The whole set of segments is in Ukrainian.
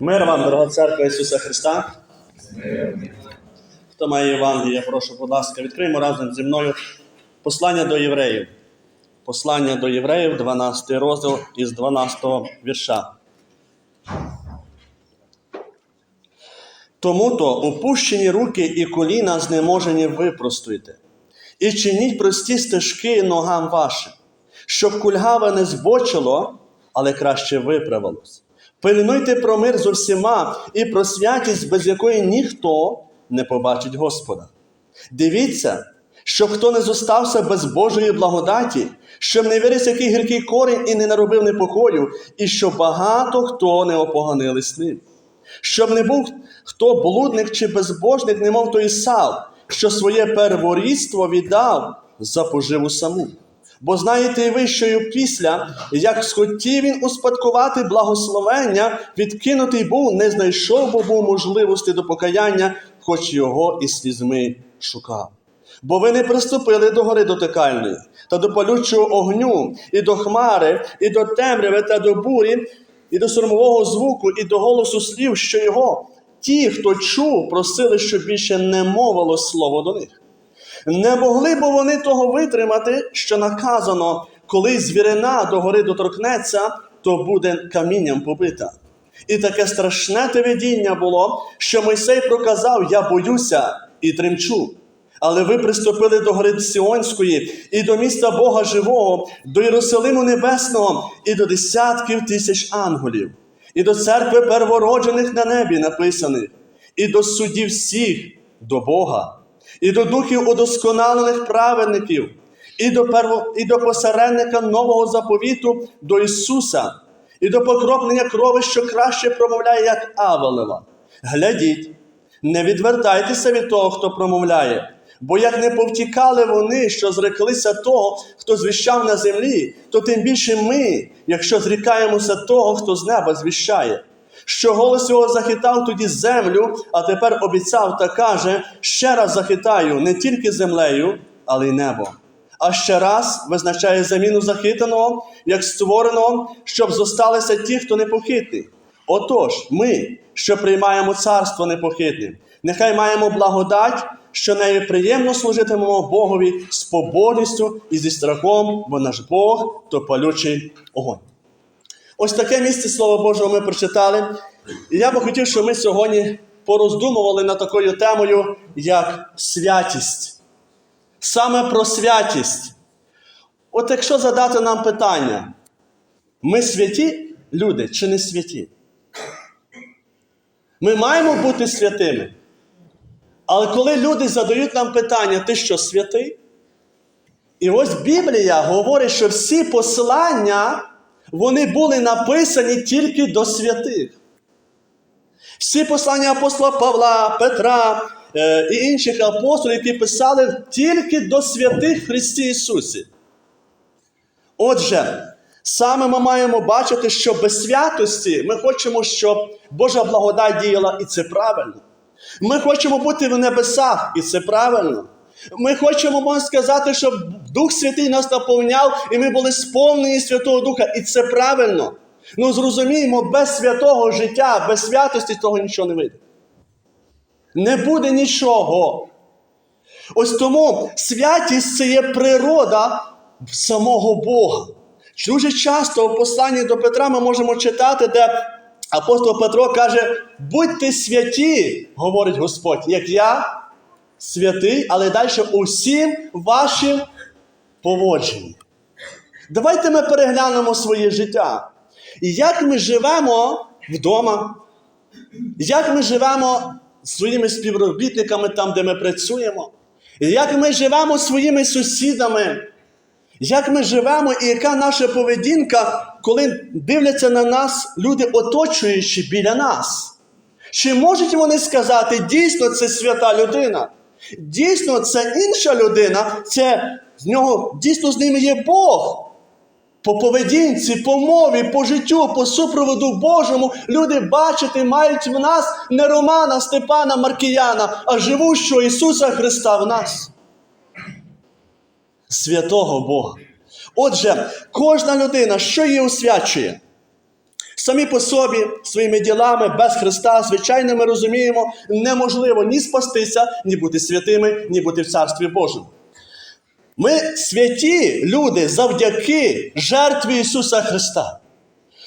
Мир вам, дорога церква Ісуса Христа. Хто має Євангелія, прошу, будь ласка, відкриємо разом зі мною послання до євреїв. Послання до євреїв, 12 розділ із 12 вірша. Тому то опущені руки і коліна знеможені випростуйте, і чиніть прості стежки ногам вашим, щоб кульгаве не збочило, але краще виправилось. Пильнуйте про мир з усіма і про святість, без якої ніхто не побачить Господа. Дивіться, щоб хто не зостався без Божої благодаті, щоб не виріс який гіркий корінь і не наробив непокою, і щоб багато хто не опоганились ним. Щоб не був хто блудник чи безбожник, немов той Ісав, що своє перворідство віддав за поживу саму. Бо знаєте і ви, що й після, як схотів він успадкувати благословення, відкинутий був, не знайшов, бо був можливості до покаяння, хоч його і слізьми шукав. Бо ви не приступили до гори дотикальної, та до палючого огню, і до хмари, і до темряви, та до бурі, і до сормового звуку, і до голосу слів, що його ті, хто чув, просили, щоб більше не мовило слово до них. Не могли б вони того витримати, що наказано, коли звірина до гори доторкнеться, то буде камінням побита. І таке страшне те видіння було, що Мойсей проказав: Я боюся і тремчу. Але ви приступили до гори Сіонської і до міста Бога Живого, до Єрусалиму Небесного і до десятків тисяч ангелів, і до церкви первороджених на небі написаних, і до судів всіх, до Бога, і до духів удосконалених праведників, і до, перво, і до посередника нового заповіту до Ісуса, і до покроплення крови, що краще промовляє, як Авелева. Глядіть, не відвертайтеся від того, хто промовляє. Бо як не повтікали вони, що зреклися того, хто звіщав на землі, то тим більше ми, якщо зрікаємося того, хто з неба звіщає. Що голос його захитав тоді землю, а тепер обіцяв та каже: ще раз захитаю не тільки землею, але й небо. А ще раз визначає заміну захитаного, як створеного, щоб зосталися ті, хто непохитний. Отож, ми, що приймаємо царство непохитним, нехай маємо благодать, що нею приємно служитимемо Богові з побожністю і зі страхом, бо наш Бог то палючий огонь. Ось таке місце Слова Божого ми прочитали. І я би хотів, щоб ми сьогодні пороздумували над такою темою, як святість. Саме про святість. От якщо задати нам питання, ми святі люди чи не святі? Ми маємо бути святими. Але коли люди задають нам питання, ти що святий? І ось Біблія говорить, що всі послання вони були написані тільки до святих. Всі послання апостола Павла, Петра е, і інших апостолів, які писали тільки до святих Христі Ісусі. Отже, саме ми маємо бачити, що без святості ми хочемо, щоб Божа благодать діяла, і це правильно. Ми хочемо бути в небесах, і це правильно. Ми хочемо, можна сказати, щоб Дух Святий нас наповняв, і ми були сповнені Святого Духа, і це правильно. Ну зрозуміємо, без святого життя, без святості того нічого не вийде. Не буде нічого. Ось тому святість це є природа самого Бога. Дуже часто в посланні до Петра ми можемо читати, де апостол Петро каже: будьте святі, говорить Господь, як я святий, але далі усім вашим поводженням. Давайте ми переглянемо своє життя. І як ми живемо вдома, як ми живемо своїми співробітниками там, де ми працюємо, як ми живемо своїми сусідами, як ми живемо і яка наша поведінка, коли дивляться на нас люди, оточуючи біля нас. Чи можуть вони сказати, дійсно, це свята людина? Дійсно, це інша людина, це з нього дійсно з ними є Бог. По поведінці, по мові, по життю, по супроводу Божому люди бачити мають в нас не Романа, Степана, Маркіяна, а живущого Ісуса Христа в нас. Святого Бога. Отже, кожна людина, що її освячує? Самі по собі, своїми ділами, без Христа, звичайно, ми розуміємо, неможливо ні спастися, ні бути святими, ні бути в Царстві Божому. Ми святі люди завдяки жертві Ісуса Христа.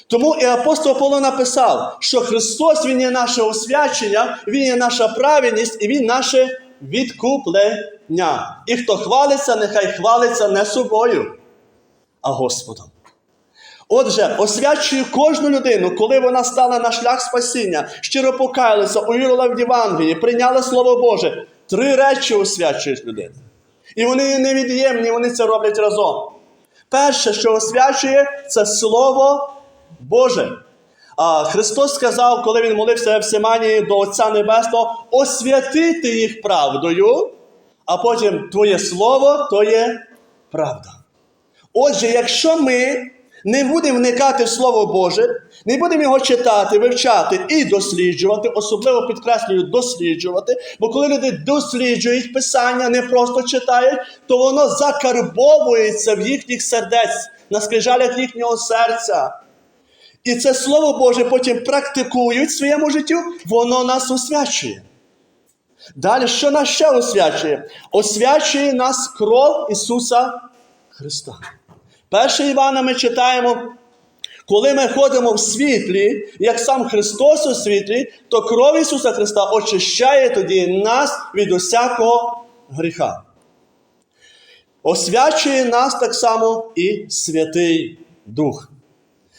Тому і апостол Павло написав, що Христос Він є наше освячення, Він є наша праведність і Він наше відкуплення. І хто хвалиться, нехай хвалиться не собою, а Господом. Отже, освячую кожну людину, коли вона стала на шлях спасіння, щиро покаялася, увірила в Євангелії, прийняла Слово Боже. Три речі освячують людину. І вони невід'ємні, вони це роблять разом. Перше, що освячує, це Слово Боже. А Христос сказав, коли Він молився в Семані до Отця Небесного, освятити їх правдою, а потім Твоє Слово то є правда. Отже, якщо ми не будемо вникати в Слово Боже, не будемо його читати, вивчати і досліджувати, особливо підкреслюю, досліджувати, бо коли люди досліджують Писання, не просто читають, то воно закарбовується в їхніх сердець, на скрижалях їхнього серця. І це Слово Боже потім практикують в своєму життю, воно нас освячує. Далі, що нас ще освячує? Освячує нас кров Ісуса Христа. Перше Івана ми читаємо, коли ми ходимо в світлі, як сам Христос у світлі, то кров Ісуса Христа очищає тоді нас від усякого гріха. Освячує нас так само і Святий Дух.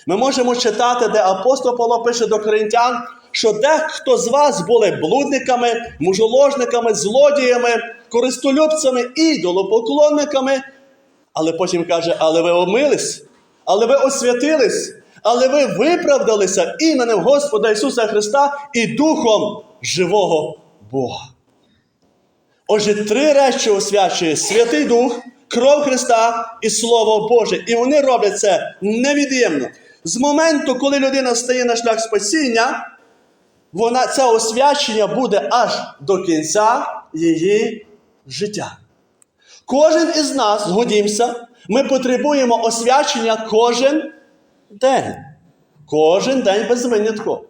Ми можемо читати, де апостол Павло пише до коринтян, що дехто з вас були блудниками, мужоложниками, злодіями, користолюбцями, ідолопоклонниками, але потім каже, але ви омились, але ви освятились, але ви виправдалися іменем Господа Ісуса Христа і Духом живого Бога. Отже, три речі освячує Святий Дух, кров Христа і Слово Боже. І вони роблять це невід'ємно. З моменту, коли людина стає на шлях спасіння, вона, це освячення буде аж до кінця її життя. Кожен із нас, згодімося, ми потребуємо освячення кожен день. Кожен день без винятку.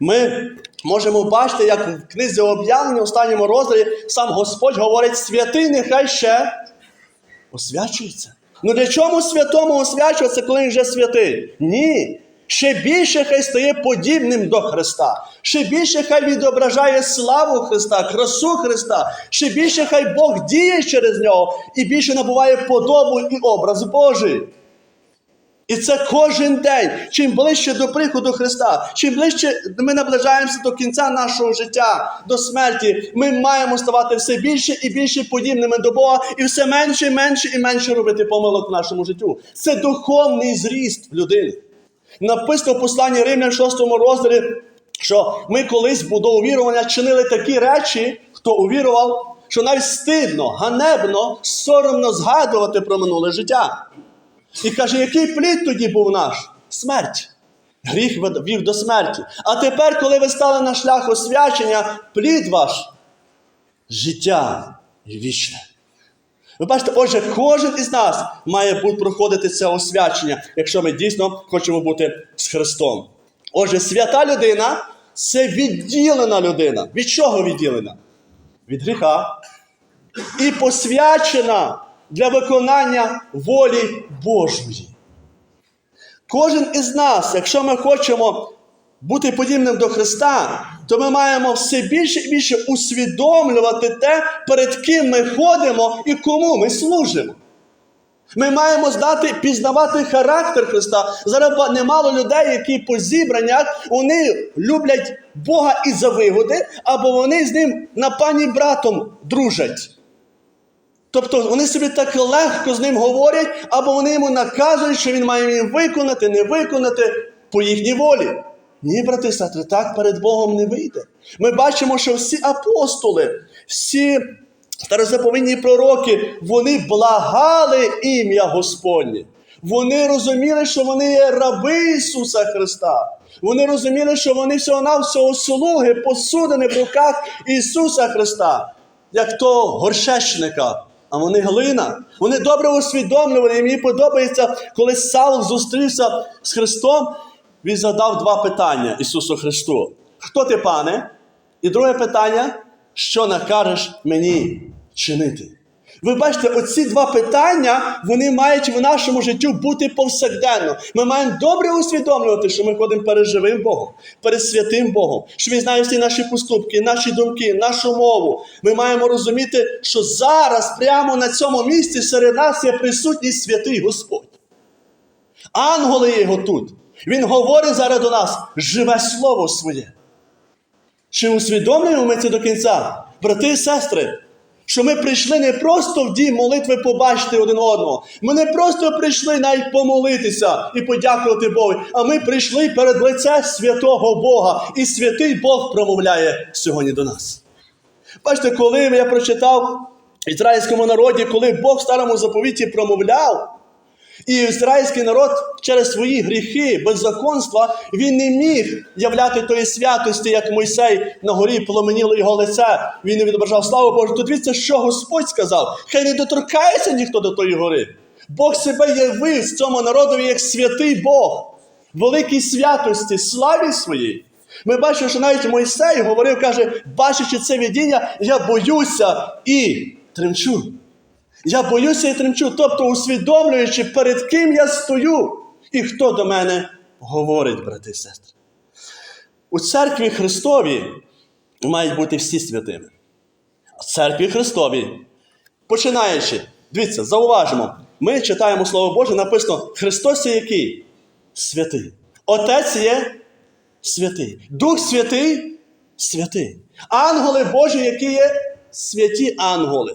Ми можемо бачити, як в книзі об'явлення в останньому розділі сам Господь говорить, святий нехай ще освячується. Ну для чому святому освячуватися, коли він вже святий? Ні. Ще більше хай стає подібним до Христа. Ще більше хай відображає славу Христа, красу Христа. Ще більше хай Бог діє через нього і більше набуває подобу і образ Божий. І це кожен день. Чим ближче до приходу Христа, чим ближче ми наближаємося до кінця нашого життя, до смерті, ми маємо ставати все більше і більше подібними до Бога, і все менше і менше і менше робити помилок в нашому життю. Це духовний зріст людини. Написано в посланні Римлян 6 розділі, що ми колись бо до увірування чинили такі речі, хто увірував, що навіть стидно, ганебно, соромно згадувати про минуле життя. І каже, який плід тоді був наш? Смерть. Гріх вів до смерті. А тепер, коли ви стали на шлях освячення, плід ваш життя вічне. Ви бачите, отже, кожен із нас має проходити це освячення, якщо ми дійсно хочемо бути з Христом. Отже, свята людина це відділена людина. Від чого відділена? Від гріха. І посвячена для виконання волі Божої. Кожен із нас, якщо ми хочемо бути подібним до Христа, то ми маємо все більше і більше усвідомлювати те, перед ким ми ходимо і кому ми служимо. Ми маємо здати, пізнавати характер Христа. Зараз немало людей, які по зібраннях вони люблять Бога і за вигоди, або вони з ним на пані братом дружать. Тобто вони собі так легко з ним говорять, або вони йому наказують, що він має їм виконати, не виконати по їхній волі. Ні, брати і сестри, так перед Богом не вийде. Ми бачимо, що всі апостоли, всі старозаповинні пророки, вони благали ім'я Господнє. Вони розуміли, що вони є раби Ісуса Христа. Вони розуміли, що вони всього-навсього слуги, посудини в руках Ісуса Христа, як то горшечника. А вони глина. Вони добре усвідомлювали. І мені подобається, коли Савл зустрівся з Христом. Він задав два питання Ісусу Христу: Хто ти, пане? І друге питання, що накажеш мені чинити? Ви бачите, оці два питання вони мають в нашому житті бути повсякденно. Ми маємо добре усвідомлювати, що ми ходимо перед живим Богом, перед святим Богом, що Він знає всі наші поступки, наші думки, нашу мову. Ми маємо розуміти, що зараз, прямо на цьому місці, серед нас є присутній святий Господь. Ангели його тут. Він говорить зараз до нас живе слово своє. Чи усвідомлюємо ми це до кінця, брати і сестри, що ми прийшли не просто в дім молитви побачити один одного. Ми не просто прийшли навіть помолитися і подякувати Богу, а ми прийшли перед лице святого Бога, і святий Бог промовляє сьогодні до нас. Бачите, коли я прочитав ізраїльському народі, коли Бог в старому заповіті промовляв, і ізраїльський народ через свої гріхи, беззаконства, він не міг являти тої святості, як Мойсей на горі пломеніло його лице. Він не відображав славу Божу. Тут дивіться, що Господь сказав. Хай не доторкається ніхто до тої гори. Бог себе явив з цьому народові як святий Бог, великій святості, славі своїй. Ми бачимо, що навіть Мойсей говорив, каже, бачачи це видіння, я боюся і тремчу. Я боюся і тремчу, тобто усвідомлюючи, перед ким я стою і хто до мене говорить, брати і сестри. У церкві Христові мають бути всі святими. В церкві Христові, починаючи, дивіться, зауважимо, ми читаємо Слово Боже, написано: Христос є який? Святий. Отець є святий. Дух Святий святий. Ангели Божі, які є святі ангели.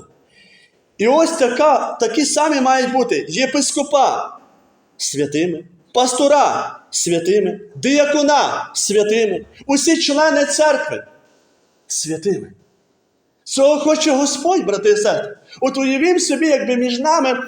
І ось така, такі самі мають бути єпископа святими, пастора святими, диякона святими, усі члени церкви святими. Цього хоче Господь, брати і сестри. От уявім собі, якби між нами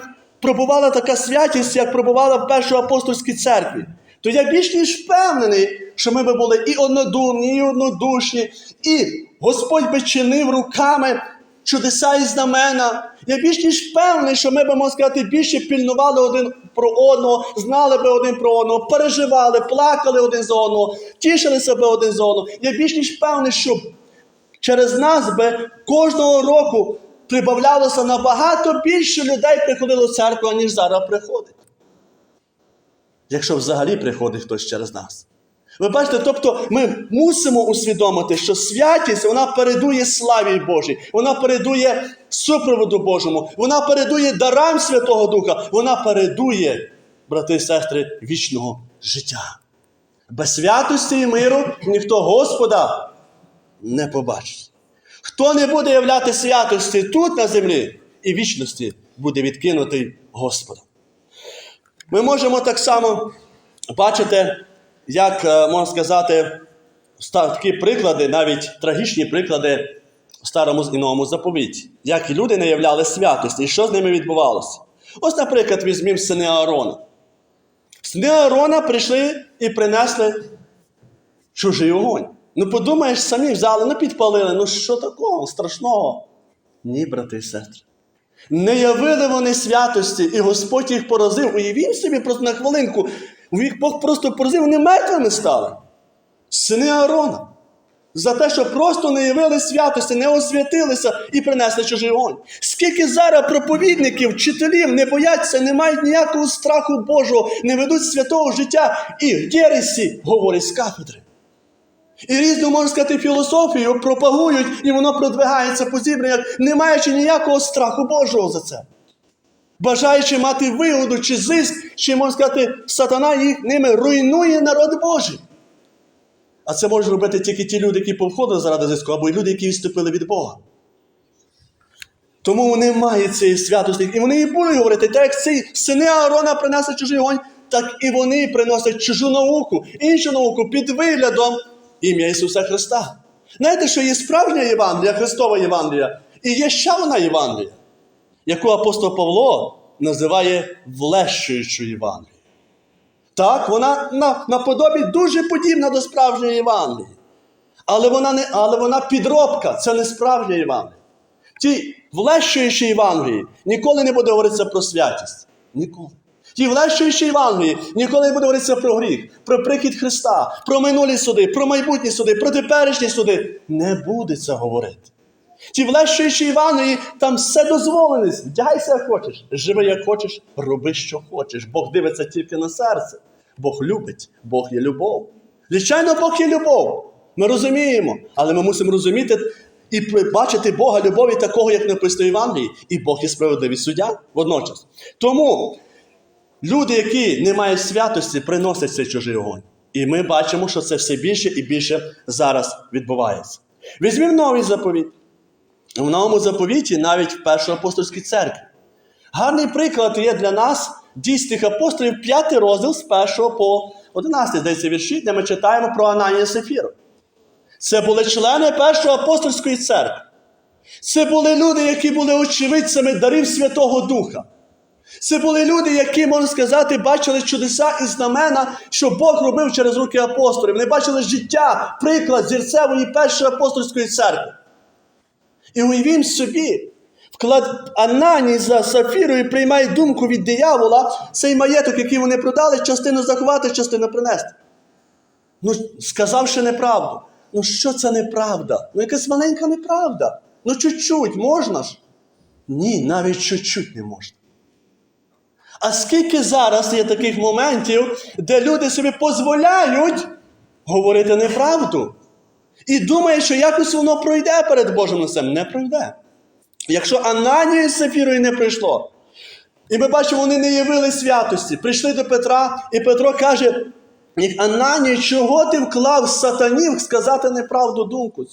пробувала така святість, як пробувала в першій апостольській церкві. То я більш ніж впевнений, що ми би були і однодумні, і однодушні, і Господь би чинив руками чудеса і знамена. Я більш ніж впевнений, що ми би, можна сказати, більше пільнували один про одного, знали би один про одного, переживали, плакали один за одного, тішилися би один за одного. Я більш ніж впевнений, що через нас би кожного року прибавлялося набагато більше людей приходило в церкву, ніж зараз приходить. Якщо взагалі приходить хтось через нас. Ви бачите, тобто ми мусимо усвідомити, що святість вона передує славі Божій, вона передує супроводу Божому, вона передує дарам Святого Духа, вона передує, брати і сестри, вічного життя. Без святості і миру ніхто Господа не побачить. Хто не буде являти святості тут на землі і вічності, буде відкинутий Господом. Ми можемо так само бачити, як е, можна сказати, такі приклади, навіть трагічні приклади в старому і новому заповіті, як люди не являли святості, і що з ними відбувалося. Ось, наприклад, візьмімо сини Аарона. Сини Аарона прийшли і принесли чужий огонь. Ну, подумаєш, самі взяли, ну підпалили, ну що такого страшного? Ні, брати і сестри. Не явили вони святості, і Господь їх поразив. Уявім собі просто на хвилинку. Їх Бог просто поразив, вони мертвими стали. Сини Аарона. За те, що просто не явили святості, не освятилися і принесли чужий огонь. Скільки зараз проповідників, вчителів не бояться, не мають ніякого страху Божого, не ведуть святого життя і в Єресі говорять з кафедри. І різну, можна сказати, філософію пропагують, і воно продвигається по зібраннях, не маючи ніякого страху Божого за це. Бажаючи мати вигоду чи зиск, чи, можна сказати, сатана їх ними руйнує народ Божий. А це можуть робити тільки ті люди, які повходили заради зиску, або люди, які відступили від Бога. Тому вони мають цієї святості. І вони і будуть говорити, так як ці сини Аарона принесли чужий огонь, так і вони приносять чужу науку, іншу науку під виглядом ім'я Ісуса Христа. Знаєте, що є справжня Євангелія, Христова Євангелія, і є ще одна Євангелія, яку апостол Павло називає влещуючою Євангелією. Так, вона на, наподобі дуже подібна до справжньої Євангелії. Але вона, не, але вона підробка, це не справжня Євангелія. В тій влещуючій Євангелії ніколи не буде говоритися про святість. Ніколи. Ті влещуючі Євангелії ніколи не буде говоритися про гріх, про прихід Христа, про минулі суди, про майбутні суди, про теперішні суди. Не буде це говорити. Ті влещуючі Іванові, там все дозволеність. Вдягайся, як хочеш, живи, як хочеш, роби, що хочеш. Бог дивиться тільки на серце. Бог любить, Бог є любов. Звичайно, Бог є любов. Ми розуміємо, але ми мусимо розуміти і бачити Бога любові такого, як написано в і Бог є справедливий суддя водночас. Тому люди, які не мають святості, приносять цей чужий огонь. І ми бачимо, що це все більше і більше зараз відбувається. Візьмімо новий заповіт. В новому заповіті, навіть в першій апостольській церкві. Гарний приклад є для нас дійсних апостолів, п'ятий розділ з 1 по 11, здається, вірші, де ми читаємо про Ананія Сефіру. Це були члени першої апостольської церкви. Це були люди, які були очевидцями дарів Святого Духа. Це були люди, які, можна сказати, бачили чудеса і знамена, що Бог робив через руки апостолів. Вони бачили життя, приклад зірцевої першої апостольської церкви. І уявім собі, вклад Ананій за Сафірою приймає думку від диявола, цей маєток, який вони продали, частину заховати, частину принести. Ну, сказавши неправду. Ну, що це неправда? Ну, якась маленька неправда. Ну, чуть-чуть можна ж? Ні, навіть чуть-чуть не можна. А скільки зараз є таких моментів, де люди собі дозволяють говорити неправду? І думає, що якось воно пройде перед Божим лицем. Не пройде. Якщо Ананію з Сафірою не прийшло, і ми бачимо, вони не явили святості, прийшли до Петра, і Петро каже: Ананій, чого ти вклав сатанів сказати неправду думку?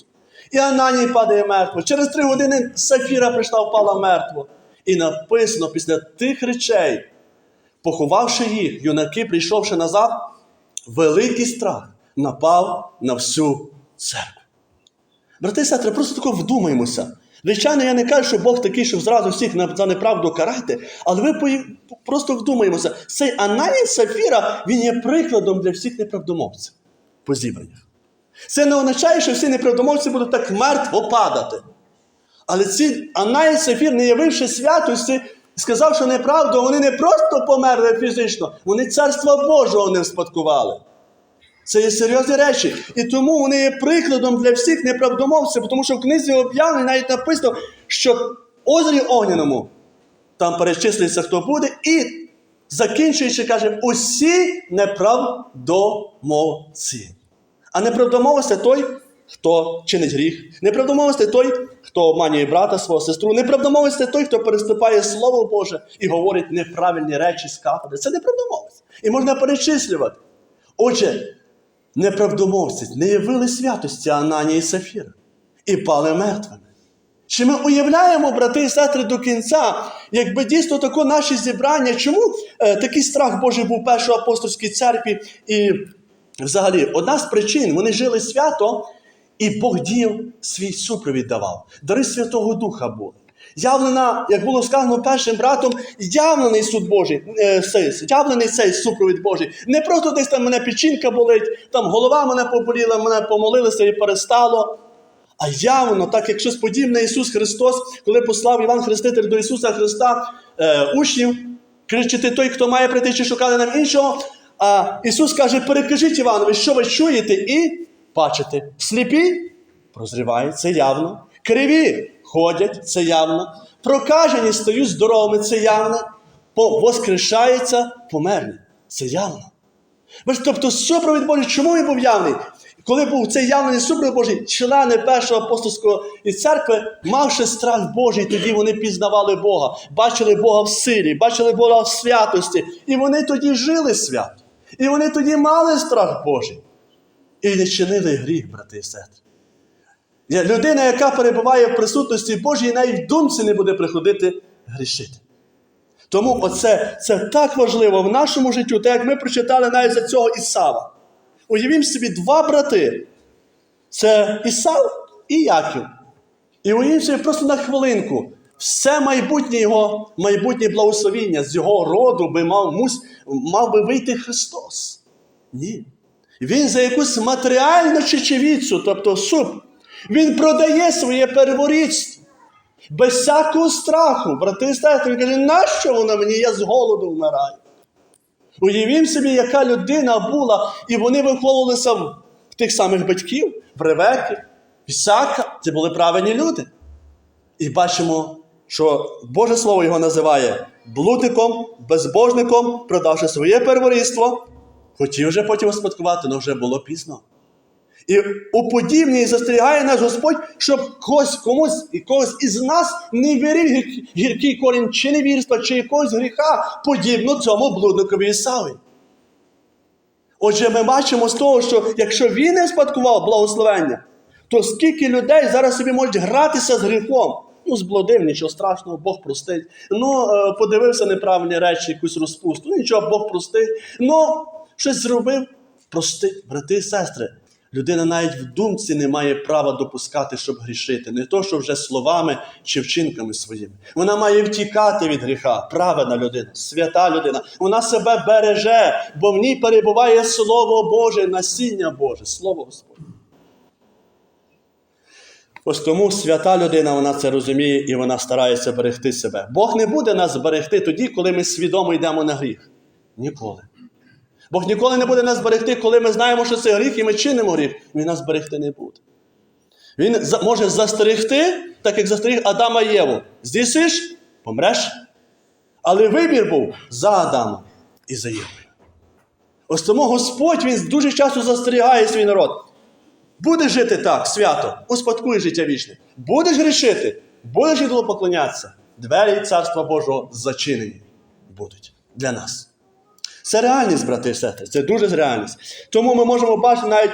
І Ананій падає мертво. Через три години Сафіра прийшла, впала мертво. І написано після тих речей, поховавши їх, юнаки, прийшовши назад, великий страх напав на всю церкву. Брати і сестри, просто тако вдумаємося. Звичайно, я не кажу, що Бог такий, щоб зразу всіх за неправду карати, але ви просто вдумаємося, цей аналіз Сафіра, він є прикладом для всіх неправдомовців по зібраннях. Це не означає, що всі неправдомовці будуть так мертво падати. Але ці Анна Сафір, не явивши святості, сказав, що неправду, вони не просто померли фізично, вони царства Божого не вспадкували. Це є серйозні речі. І тому вони є прикладом для всіх неправдомовців, тому що в книзі об'явлень навіть написано, що озері Огняному там перечислюється, хто буде, і закінчуючи, каже, усі неправдомовці. А неправдомовець це той, хто чинить гріх. Неправдомовець це той, хто обманює брата, свого сестру. Неправдомовець це той, хто переступає Слово Боже і говорить неправильні речі з кафедри. Це неправдомовець. І можна перечислювати. Отже, неправдомовці не явили святості Ананії і Сафіра і пали мертвими. Чи ми уявляємо, брати і сестри, до кінця, якби дійсно тако наші зібрання, чому е, такий страх Божий був в першій апостольській церкві? І взагалі, одна з причин, вони жили свято, і Бог діяв свій супровід давав. Дари Святого Духа були. Явлена, як було сказано першим братом, явлений суд Божий, е, явлений цей супровід Божий. Не просто десь там мене печінка болить, там голова мене поболіла, мене помолилися і перестало. А явно, так як щось подібне Ісус Христос, коли послав Іван Хреститель до Ісуса Христа е, учнів, кричити той, хто має прийти, чи шукати нам іншого. А Ісус каже: перекажіть Іванові, що ви чуєте і бачите. Сліпі прозрівають, це явно. Криві ходять, це явно. Прокажені стають здоровими, це явно. Воскрешаються померлі. Це явно. Тобто супровід Божий, чому він був явний? Коли був цей явлений супровід Божий, члени першого апостольської церкви, мавши страх Божий, тоді вони пізнавали Бога, бачили Бога в силі, бачили Бога в святості. І вони тоді жили свято. І вони тоді мали страх Божий. І не чинили гріх, брати і сестри. Людина, яка перебуває в присутності Божій, навіть в думці не буде приходити грішити. Тому оце це так важливо в нашому житті, так як ми прочитали навіть за цього Ісава. Уявімо собі два брати. Це Ісав і Яків. І уявімо собі просто на хвилинку. Все майбутнє його, майбутнє благословіння з його роду би мав, мав би вийти Христос. Ні. Він за якусь матеріальну чечевіцю, тобто суп, він продає своє перворідство. Без всякого страху, брати і сестри, він каже, нащо воно мені? Я з голоду вмираю. Уявімо собі, яка людина була, і вони виховувалися в тих самих батьків, в Ревекі, в Ісака. Це були правильні люди. І бачимо, що Боже Слово його називає блудником, безбожником, продавши своє перворідство, хотів вже потім успадкувати, але вже було пізно. І у подібній застерігає нас Господь, щоб когось, комусь і когось із нас не вірив гіркий корінь чи невірства, чи якогось гріха, подібно цьому блудникові Ісаві. Отже, ми бачимо з того, що якщо він не спадкував благословення, то скільки людей зараз собі можуть гратися з гріхом. Ну, з блудим, нічого страшного, Бог простить. Ну, е, подивився неправильні речі, якусь розпусту. Ну, нічого, Бог простить. Ну, щось зробив, простить. Брати і сестри, людина навіть в думці не має права допускати, щоб грішити. Не то, що вже словами чи вчинками своїми. Вона має втікати від гріха. Праведна людина, свята людина. Вона себе береже, бо в ній перебуває Слово Боже, насіння Боже, Слово Господне. Ось тому свята людина вона це розуміє і вона старається берегти себе. Бог не буде нас берегти тоді, коли ми свідомо йдемо на гріх. Ніколи. Бог ніколи не буде нас берегти, коли ми знаємо, що це гріх, і ми чинимо гріх. Він нас берегти не буде. Він може застерегти, так як застеріг Адама і Єву. Здійсиш, помреш. Але вибір був за Адамом і за Євою. Ось тому Господь він дуже часто застерігає свій народ. Будеш жити так, свято, успадкуєш життя вічне. Будеш грішити, будеш ідолу поклонятися. Двері Царства Божого зачинені будуть для нас. Це реальність, брати і сестри, це дуже реальність. Тому ми можемо бачити навіть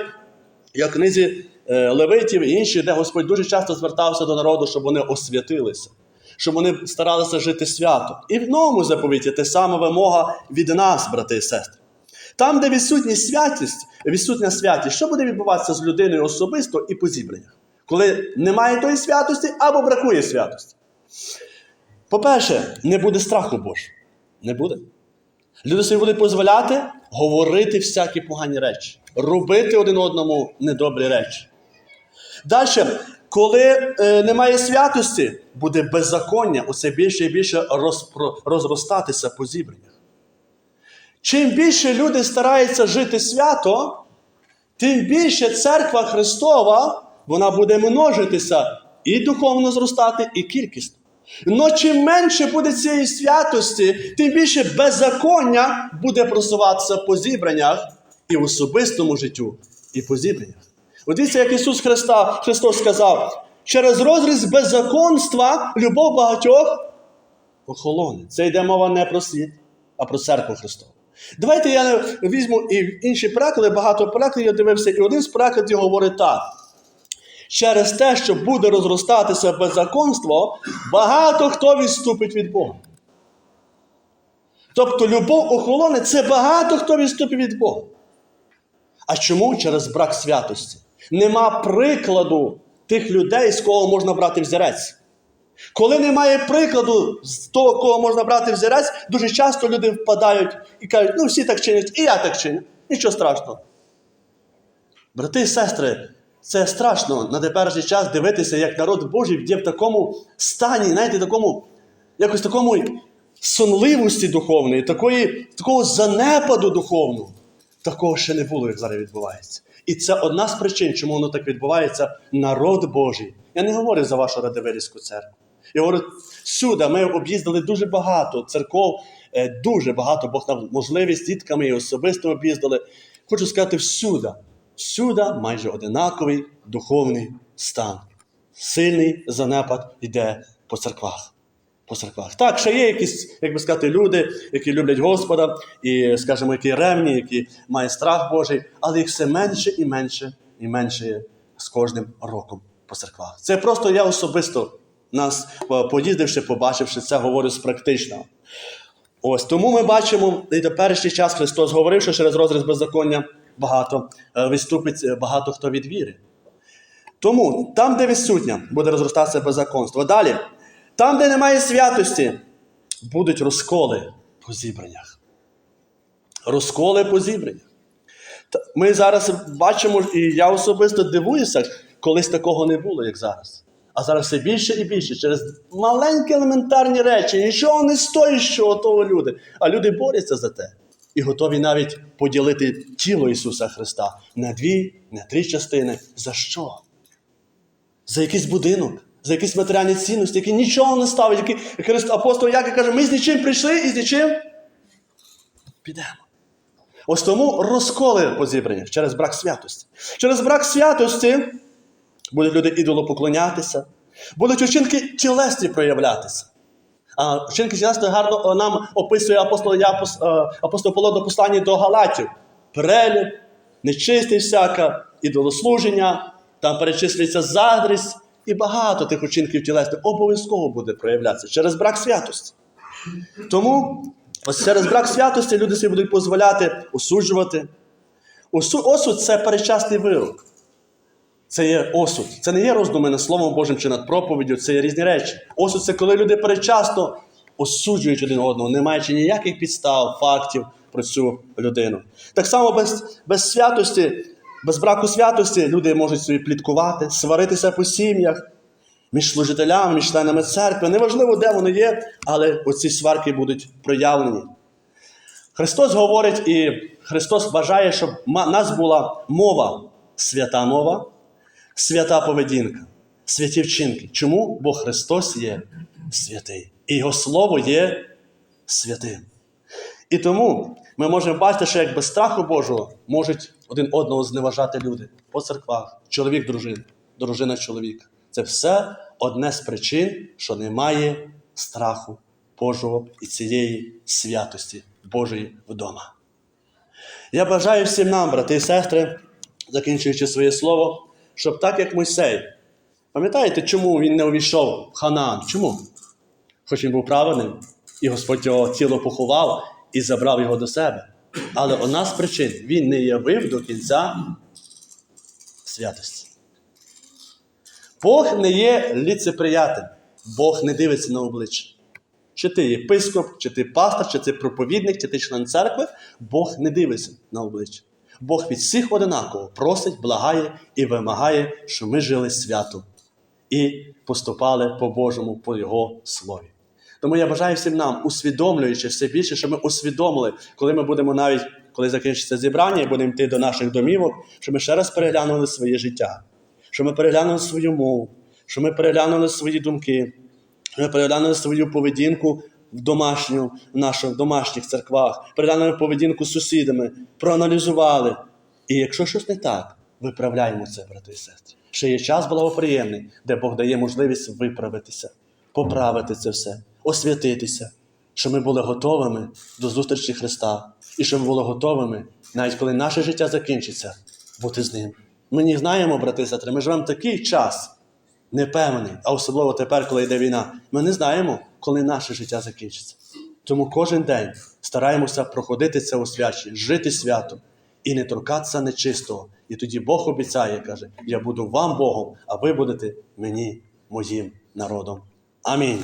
як в книзі е, Левитів і інші, де Господь дуже часто звертався до народу, щоб вони освятилися, щоб вони старалися жити свято. І в новому заповіті те саме вимога від нас, брати і сестри. Там, де відсутня святість, відсутня святість, що буде відбуватися з людиною особисто і по зібраннях? Коли немає тої святості або бракує святості. По-перше, не буде страху Божого. Не буде. Люди собі будуть дозволяти говорити всякі погані речі, робити один одному недобрі речі. Далі, коли е, немає святості, буде беззаконня, усе більше і більше розпро- розростатися по зібраннях. Чим більше люди стараються жити свято, тим більше церква Христова вона буде множитися і духовно зростати, і кількісно. Но чим менше буде цієї святості, тим більше беззаконня буде просуватися по зібраннях і в особистому життю, і по зібраннях. От дивіться, як Ісус Христа, Христос сказав, через розріз беззаконства любов багатьох охолоне. Це йде мова не про світ, а про церкву Христову. Давайте я візьму і інші переклади, багато перекладів я дивився, і один з перекладів говорить так. Через те, що буде розростатися беззаконство, багато хто відступить від Бога. Тобто любов охолоне це багато хто відступить від Бога. А чому? Через брак святості. Нема прикладу тих людей, з кого можна брати взірець. Коли немає прикладу з того, кого можна брати взірець, дуже часто люди впадають і кажуть, ну всі так чинять, і я так чиню. Нічого страшного. Брати і сестри, це страшно на теперішній час дивитися, як народ Божий є в такому стані, знаєте, такому, якось такому сонливості духовної, такої, такого занепаду духовного. Такого ще не було, як зараз відбувається. І це одна з причин, чому воно так відбувається. Народ Божий. Я не говорю за вашу Радивилівську церкву. Я говорю, сюди ми об'їздили дуже багато церков, е, дуже багато, Бог нам можливість дітками і особисто об'їздили. Хочу сказати, всюди, всюди майже одинаковий духовний стан. Сильний занепад йде по церквах. По церквах. Так, ще є якісь, як би сказати, люди, які люблять Господа, і, скажімо, які ревні, які мають страх Божий, але їх все менше і менше і менше з кожним роком по церквах. Це просто я особисто нас, е, поїздивши, побачивши це, говорю з практичного. Ось тому ми бачимо, і теперішній час Христос говорив, що через розріз беззаконня багато е, відступить е, багато хто від віри. Тому там, де відсутня, буде розростатися беззаконство. Далі, там, де немає святості, будуть розколи по зібраннях. Розколи по зібраннях. Ми зараз бачимо, і я особисто дивуюся, колись такого не було, як зараз. А зараз все більше і більше через маленькі елементарні речі, нічого не стоїть, що того люди. А люди борються за те. І готові навіть поділити тіло Ісуса Христа на дві, на три частини. За що? За якийсь будинок, за якісь матеріальні цінності, які нічого не ставить, які Христ, апостол Яків каже, ми з нічим прийшли і з нічим підемо. Ось тому розколи по зібраннях через брак святості. Через брак святості будуть люди ідолу поклонятися, будуть учинки тілесні проявлятися. Вчинки тілесні гарно нам описує апостол, Япос, е, апостол Павло до послання до Галатів. Перелюб, нечистість всяка, ідолослуження, там перечислюється заздрість і багато тих учинків тілесних обов'язково буде проявлятися через брак святості. Тому ось через брак святості люди собі будуть дозволяти осуджувати. Осу- Осуд це перечасний вирок. Це є осуд. Це не є роздуми над Словом Божим чи над проповіддю, це є різні речі. Осуд це коли люди перечасно осуджують один одного, не маючи ніяких підстав, фактів про цю людину. Так само без, без святості, без браку святості люди можуть собі пліткувати, сваритися по сім'ях, між служителями, між членами церкви. Неважливо, де вони є, але оці сварки будуть проявлені. Христос говорить, і Христос бажає, щоб ма- нас була мова, свята мова, свята поведінка, святі вчинки. Чому? Бо Христос є святий. І Його Слово є святим. І тому ми можемо бачити, що як без страху Божого можуть один одного зневажати люди по церквах, чоловік дружина, дружина чоловіка. Це все одне з причин, що немає страху Божого і цієї святості Божої вдома. Я бажаю всім нам, брати і сестри, закінчуючи своє слово, щоб так як Мойсей. Пам'ятаєте, чому він не увійшов в Ханаан? Чому? Хоч він був праведним, і Господь його тіло поховав і забрав його до себе. Але одна з причин він не явив до кінця святості. Бог не є ліцеприятелем, Бог не дивиться на обличчя. Чи ти єпископ, чи ти пастор, чи ти проповідник, чи ти член церкви, Бог не дивиться на обличчя. Бог від всіх одинаково просить, благає і вимагає, щоб ми жили свято і поступали по Божому, по Його слові. Тому я бажаю всім нам, усвідомлюючи все більше, щоб ми усвідомили, коли ми будемо навіть, коли закінчиться зібрання і будемо йти до наших домівок, щоб ми ще раз переглянули своє життя, щоб ми переглянули свою мову, щоб ми переглянули свої думки, щоб ми переглянули свою поведінку домашню, в наших домашніх церквах, переглянули поведінку з сусідами, проаналізували. І якщо щось не так, виправляємо це, брати і сестри. Ще є час благоприємний, де Бог дає можливість виправитися, поправити це все, освятитися, щоб ми були готовими до зустрічі Христа, і щоб ми були готовими, навіть коли наше життя закінчиться, бути з ним. Ми не знаємо, брати і сестри, ми живемо такий час непевний, а особливо тепер, коли йде війна. Ми не знаємо, коли наше життя закінчиться. Тому кожен день стараємося проходити це у святі, жити святом і не торкатися нечистого. І тоді Бог обіцяє, каже: Я буду вам Богом, а ви будете мені, моїм народом. Амінь.